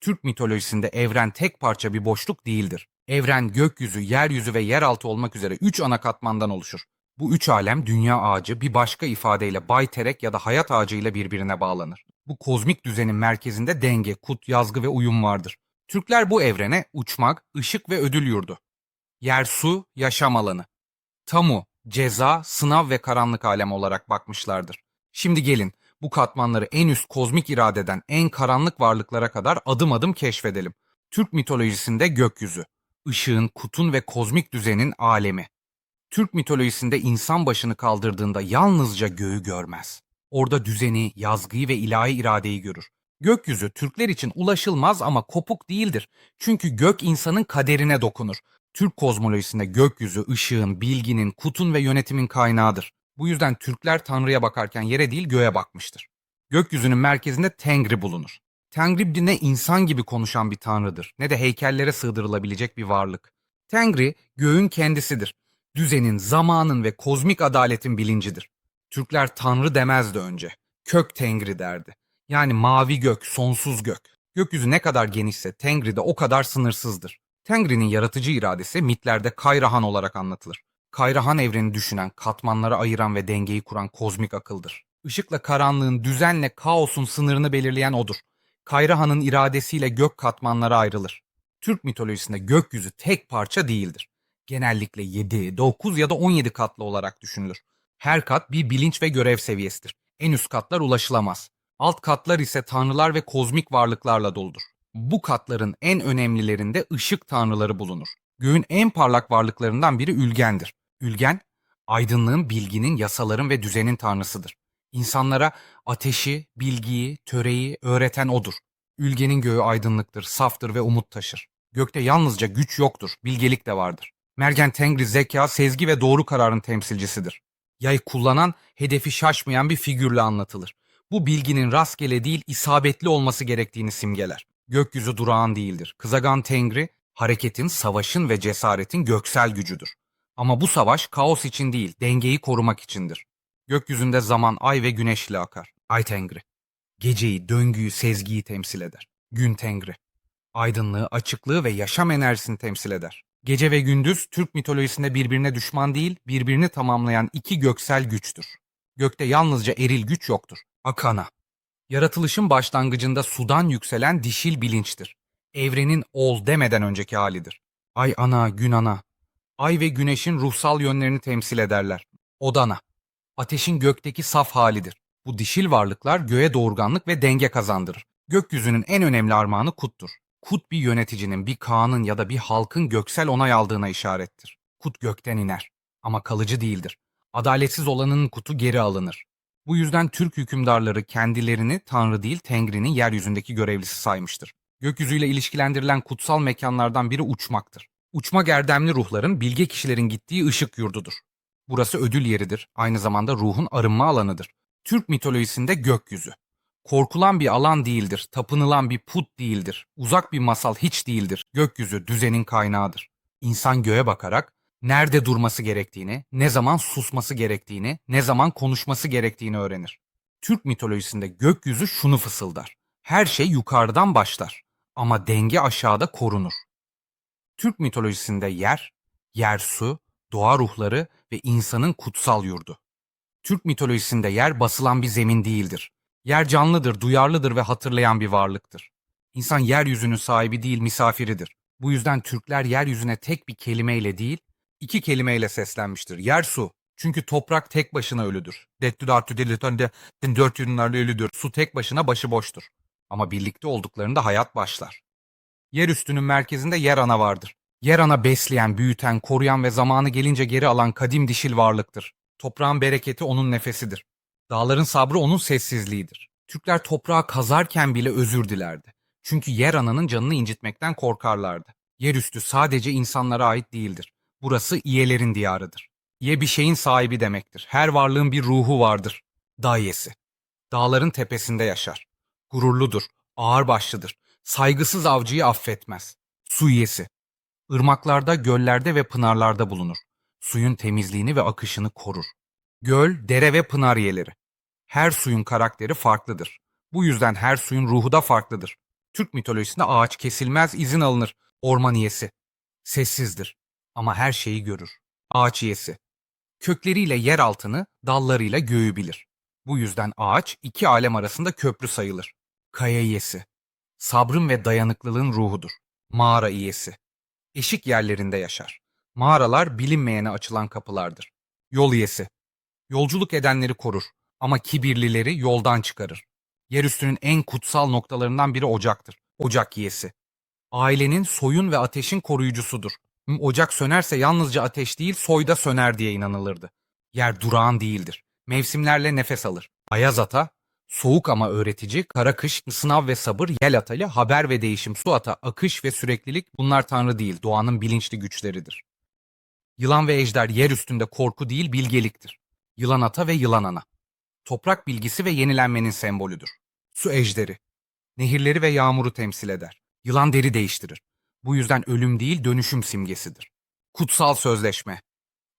Türk mitolojisinde evren tek parça bir boşluk değildir. Evren gökyüzü, yeryüzü ve yeraltı olmak üzere üç ana katmandan oluşur. Bu üç alem dünya ağacı bir başka ifadeyle bayterek ya da hayat ağacı ile birbirine bağlanır. Bu kozmik düzenin merkezinde denge, kut, yazgı ve uyum vardır. Türkler bu evrene uçmak, ışık ve ödül yurdu. Yer su, yaşam alanı. Tamu, ceza, sınav ve karanlık alem olarak bakmışlardır. Şimdi gelin bu katmanları en üst kozmik iradeden en karanlık varlıklara kadar adım adım keşfedelim. Türk mitolojisinde gökyüzü, ışığın, kutun ve kozmik düzenin alemi. Türk mitolojisinde insan başını kaldırdığında yalnızca göğü görmez. Orada düzeni, yazgıyı ve ilahi iradeyi görür. Gökyüzü Türkler için ulaşılmaz ama kopuk değildir. Çünkü gök insanın kaderine dokunur. Türk kozmolojisinde gökyüzü ışığın, bilginin, kutun ve yönetimin kaynağıdır. Bu yüzden Türkler Tanrı'ya bakarken yere değil göğe bakmıştır. Gökyüzünün merkezinde Tengri bulunur. Tengri ne insan gibi konuşan bir tanrıdır ne de heykellere sığdırılabilecek bir varlık. Tengri göğün kendisidir. Düzenin, zamanın ve kozmik adaletin bilincidir. Türkler tanrı demezdi önce. Kök Tengri derdi. Yani mavi gök, sonsuz gök. Gökyüzü ne kadar genişse Tengri de o kadar sınırsızdır. Tengri'nin yaratıcı iradesi mitlerde Kayrahan olarak anlatılır. Kayrahan evreni düşünen, katmanlara ayıran ve dengeyi kuran kozmik akıldır. Işıkla karanlığın, düzenle kaosun sınırını belirleyen odur. Kayrahan'ın iradesiyle gök katmanlara ayrılır. Türk mitolojisinde gökyüzü tek parça değildir. Genellikle 7, 9 ya da 17 katlı olarak düşünülür. Her kat bir bilinç ve görev seviyesidir. En üst katlar ulaşılamaz. Alt katlar ise tanrılar ve kozmik varlıklarla doludur. Bu katların en önemlilerinde ışık tanrıları bulunur. Göğün en parlak varlıklarından biri Ülgen'dir. Ülgen, aydınlığın, bilginin, yasaların ve düzenin tanrısıdır. İnsanlara ateşi, bilgiyi, töreyi öğreten odur. Ülgenin göğü aydınlıktır, saftır ve umut taşır. Gökte yalnızca güç yoktur, bilgelik de vardır. Mergen Tengri zeka, sezgi ve doğru kararın temsilcisidir. Yay kullanan, hedefi şaşmayan bir figürle anlatılır. Bu bilginin rastgele değil, isabetli olması gerektiğini simgeler. Gökyüzü durağan değildir. Kızagan Tengri, hareketin, savaşın ve cesaretin göksel gücüdür. Ama bu savaş kaos için değil, dengeyi korumak içindir. Gökyüzünde zaman ay ve güneş ile akar. Ay Tengri. Geceyi, döngüyü, sezgiyi temsil eder. Gün Tengri. Aydınlığı, açıklığı ve yaşam enerjisini temsil eder. Gece ve gündüz Türk mitolojisinde birbirine düşman değil, birbirini tamamlayan iki göksel güçtür. Gökte yalnızca eril güç yoktur. Akana. Yaratılışın başlangıcında sudan yükselen dişil bilinçtir. Evrenin ol demeden önceki halidir. Ay ana, gün ana. Ay ve güneşin ruhsal yönlerini temsil ederler. Odana. Ateşin gökteki saf halidir. Bu dişil varlıklar göğe doğurganlık ve denge kazandırır. Gökyüzünün en önemli armağanı kuttur. Kut bir yöneticinin, bir kağanın ya da bir halkın göksel onay aldığına işarettir. Kut gökten iner ama kalıcı değildir. Adaletsiz olanın kutu geri alınır. Bu yüzden Türk hükümdarları kendilerini Tanrı değil Tengri'nin yeryüzündeki görevlisi saymıştır. Gökyüzüyle ilişkilendirilen kutsal mekanlardan biri uçmaktır. Uçmak erdemli ruhların, bilge kişilerin gittiği ışık yurdudur. Burası ödül yeridir, aynı zamanda ruhun arınma alanıdır. Türk mitolojisinde gökyüzü. Korkulan bir alan değildir, tapınılan bir put değildir, uzak bir masal hiç değildir. Gökyüzü düzenin kaynağıdır. İnsan göğe bakarak nerede durması gerektiğini, ne zaman susması gerektiğini, ne zaman konuşması gerektiğini öğrenir. Türk mitolojisinde gökyüzü şunu fısıldar. Her şey yukarıdan başlar ama denge aşağıda korunur. Türk mitolojisinde yer, yer su, doğa ruhları ve insanın kutsal yurdu. Türk mitolojisinde yer basılan bir zemin değildir. Yer canlıdır, duyarlıdır ve hatırlayan bir varlıktır. İnsan yeryüzünün sahibi değil, misafiridir. Bu yüzden Türkler yeryüzüne tek bir kelimeyle değil, iki kelimeyle seslenmiştir. Yer su. Çünkü toprak tek başına ölüdür. Dört yünlerle ölüdür. Su tek başına başıboştur. Ama birlikte olduklarında hayat başlar. Yer üstünün merkezinde yer ana vardır. Yer ana besleyen, büyüten, koruyan ve zamanı gelince geri alan kadim dişil varlıktır. Toprağın bereketi onun nefesidir. Dağların sabrı onun sessizliğidir. Türkler toprağı kazarken bile özür dilerdi. Çünkü yer ananın canını incitmekten korkarlardı. Yerüstü sadece insanlara ait değildir. Burası iyelerin diyarıdır. İye bir şeyin sahibi demektir. Her varlığın bir ruhu vardır. Dayesi. Dağların tepesinde yaşar. Gururludur, ağırbaşlıdır. Saygısız avcıyı affetmez. Su iyesi. Irmaklarda, göllerde ve pınarlarda bulunur. Suyun temizliğini ve akışını korur. Göl, dere ve pınar yeleri. Her suyun karakteri farklıdır. Bu yüzden her suyun ruhu da farklıdır. Türk mitolojisinde ağaç kesilmez, izin alınır. Orman iyesi. Sessizdir ama her şeyi görür. Ağaç iyesi. Kökleriyle yer altını, dallarıyla göğü bilir. Bu yüzden ağaç iki alem arasında köprü sayılır. Kaya iyesi. Sabrın ve dayanıklılığın ruhudur. Mağara iyesi. Eşik yerlerinde yaşar. Mağaralar bilinmeyene açılan kapılardır. Yol iyesi. Yolculuk edenleri korur ama kibirlileri yoldan çıkarır. Yerüstünün en kutsal noktalarından biri ocaktır. Ocak yiyesi. Ailenin soyun ve ateşin koruyucusudur. Ocak sönerse yalnızca ateş değil soy da söner diye inanılırdı. Yer durağan değildir. Mevsimlerle nefes alır. Ayaz ata, soğuk ama öğretici, kara kış, sınav ve sabır, yel ata ile haber ve değişim, su ata, akış ve süreklilik bunlar tanrı değil, doğanın bilinçli güçleridir. Yılan ve ejder yer üstünde korku değil bilgeliktir. Yılan ata ve yılan ana. Toprak bilgisi ve yenilenmenin sembolüdür. Su ejderi. Nehirleri ve yağmuru temsil eder. Yılan deri değiştirir. Bu yüzden ölüm değil dönüşüm simgesidir. Kutsal sözleşme.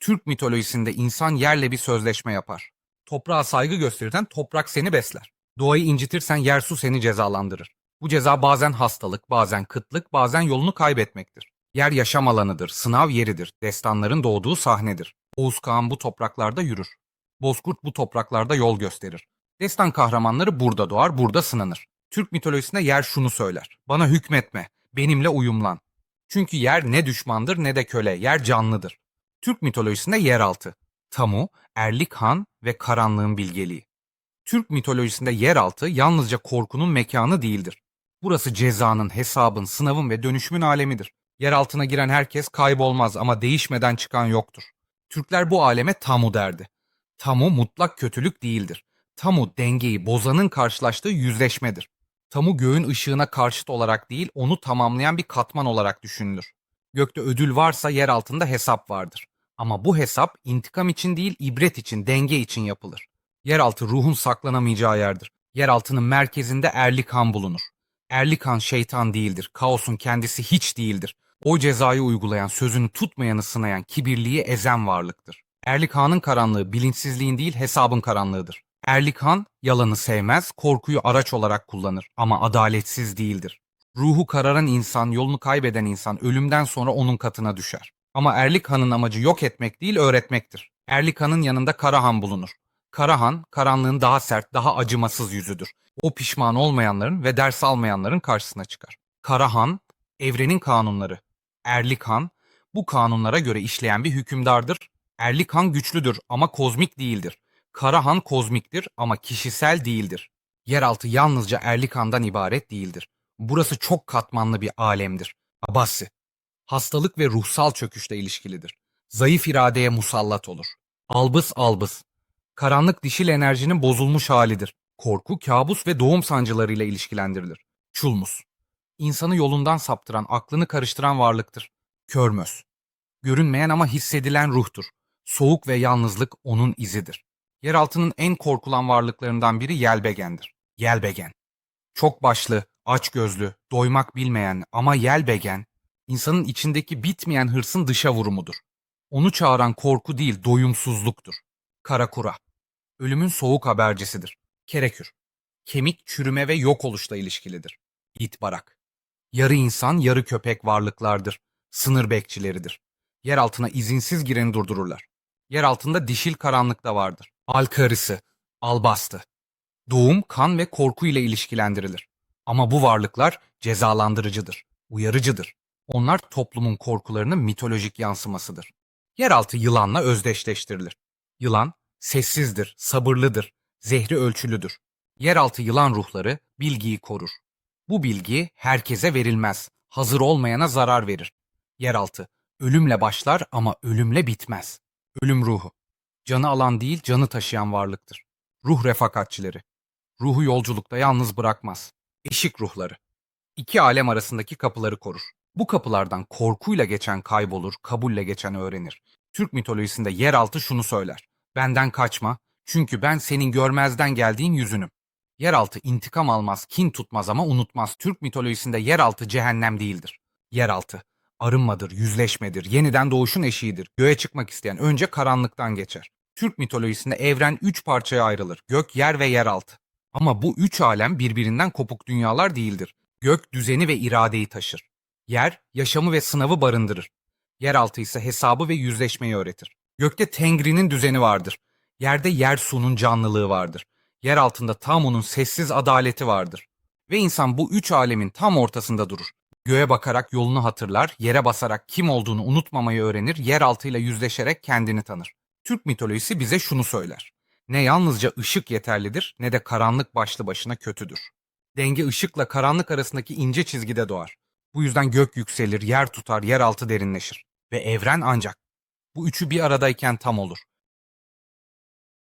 Türk mitolojisinde insan yerle bir sözleşme yapar. Toprağa saygı gösterirsen toprak seni besler. Doğayı incitirsen yer su seni cezalandırır. Bu ceza bazen hastalık, bazen kıtlık, bazen yolunu kaybetmektir. Yer yaşam alanıdır, sınav yeridir, destanların doğduğu sahnedir. Oğuz Kağan bu topraklarda yürür. Bozkurt bu topraklarda yol gösterir. Destan kahramanları burada doğar, burada sınanır. Türk mitolojisinde yer şunu söyler. Bana hükmetme, benimle uyumlan. Çünkü yer ne düşmandır ne de köle, yer canlıdır. Türk mitolojisinde yeraltı. Tamu, Erlik Han ve karanlığın bilgeliği. Türk mitolojisinde yeraltı yalnızca korkunun mekanı değildir. Burası cezanın, hesabın, sınavın ve dönüşümün alemidir. Yer altına giren herkes kaybolmaz ama değişmeden çıkan yoktur. Türkler bu aleme tamu derdi. Tamu mutlak kötülük değildir. Tamu dengeyi bozanın karşılaştığı yüzleşmedir. Tamu göğün ışığına karşıt olarak değil, onu tamamlayan bir katman olarak düşünülür. Gökte ödül varsa yer altında hesap vardır. Ama bu hesap intikam için değil, ibret için, denge için yapılır. Yeraltı ruhun saklanamayacağı yerdir. Yeraltının merkezinde Erlik Han bulunur. Erlik Han şeytan değildir, kaosun kendisi hiç değildir. O cezayı uygulayan, sözünü tutmayanı sınayan, kibirliği ezen varlıktır. Erlik Han'ın karanlığı bilinçsizliğin değil hesabın karanlığıdır. Erlik Han yalanı sevmez, korkuyu araç olarak kullanır ama adaletsiz değildir. Ruhu kararan insan, yolunu kaybeden insan ölümden sonra onun katına düşer. Ama Erlik Han'ın amacı yok etmek değil öğretmektir. Erlik Han'ın yanında Karahan bulunur. Karahan, karanlığın daha sert, daha acımasız yüzüdür. O pişman olmayanların ve ders almayanların karşısına çıkar. Karahan, evrenin kanunları. Erlik Han, bu kanunlara göre işleyen bir hükümdardır. Erlik Han güçlüdür ama kozmik değildir. Karahan kozmiktir ama kişisel değildir. Yeraltı yalnızca Erlik Han'dan ibaret değildir. Burası çok katmanlı bir alemdir. Abassi. Hastalık ve ruhsal çöküşle ilişkilidir. Zayıf iradeye musallat olur. Albıs albıs. Karanlık dişil enerjinin bozulmuş halidir. Korku, kabus ve doğum sancılarıyla ilişkilendirilir. Çulmus. İnsanı yolundan saptıran, aklını karıştıran varlıktır. Körmöz. Görünmeyen ama hissedilen ruhtur. Soğuk ve yalnızlık onun izidir. Yeraltının en korkulan varlıklarından biri Yelbegen'dir. Yelbegen. Çok başlı, aç gözlü, doymak bilmeyen ama Yelbegen, insanın içindeki bitmeyen hırsın dışa vurumudur. Onu çağıran korku değil, doyumsuzluktur. Karakura. Ölümün soğuk habercisidir. Kerekür. Kemik çürüme ve yok oluşla ilişkilidir. İtbarak. Yarı insan, yarı köpek varlıklardır. Sınır bekçileridir. Yer altına izinsiz gireni durdururlar. Yer altında dişil karanlık da vardır. Alkarısı, albastı. Doğum, kan ve korku ile ilişkilendirilir. Ama bu varlıklar cezalandırıcıdır, uyarıcıdır. Onlar toplumun korkularının mitolojik yansımasıdır. Yeraltı yılanla özdeşleştirilir. Yılan sessizdir, sabırlıdır, zehri ölçülüdür. Yeraltı yılan ruhları bilgiyi korur. Bu bilgi herkese verilmez, hazır olmayana zarar verir. Yeraltı ölümle başlar ama ölümle bitmez. Ölüm ruhu. Canı alan değil, canı taşıyan varlıktır. Ruh refakatçileri. Ruhu yolculukta yalnız bırakmaz. Eşik ruhları. İki alem arasındaki kapıları korur. Bu kapılardan korkuyla geçen kaybolur, kabulle geçen öğrenir. Türk mitolojisinde yeraltı şunu söyler. Benden kaçma, çünkü ben senin görmezden geldiğin yüzünüm. Yeraltı intikam almaz, kin tutmaz ama unutmaz. Türk mitolojisinde yeraltı cehennem değildir. Yeraltı arınmadır, yüzleşmedir, yeniden doğuşun eşiğidir. Göğe çıkmak isteyen önce karanlıktan geçer. Türk mitolojisinde evren üç parçaya ayrılır. Gök, yer ve yeraltı. Ama bu üç alem birbirinden kopuk dünyalar değildir. Gök düzeni ve iradeyi taşır. Yer yaşamı ve sınavı barındırır. Yeraltı ise hesabı ve yüzleşmeyi öğretir. Gökte Tengri'nin düzeni vardır. Yerde yer su'nun canlılığı vardır. Yer altında Tamu'nun sessiz adaleti vardır. Ve insan bu üç alemin tam ortasında durur. Göğe bakarak yolunu hatırlar, yere basarak kim olduğunu unutmamayı öğrenir, yeraltıyla yüzleşerek kendini tanır. Türk mitolojisi bize şunu söyler. Ne yalnızca ışık yeterlidir ne de karanlık başlı başına kötüdür. Denge ışıkla karanlık arasındaki ince çizgide doğar. Bu yüzden gök yükselir, yer tutar, yeraltı derinleşir. Ve evren ancak bu üçü bir aradayken tam olur.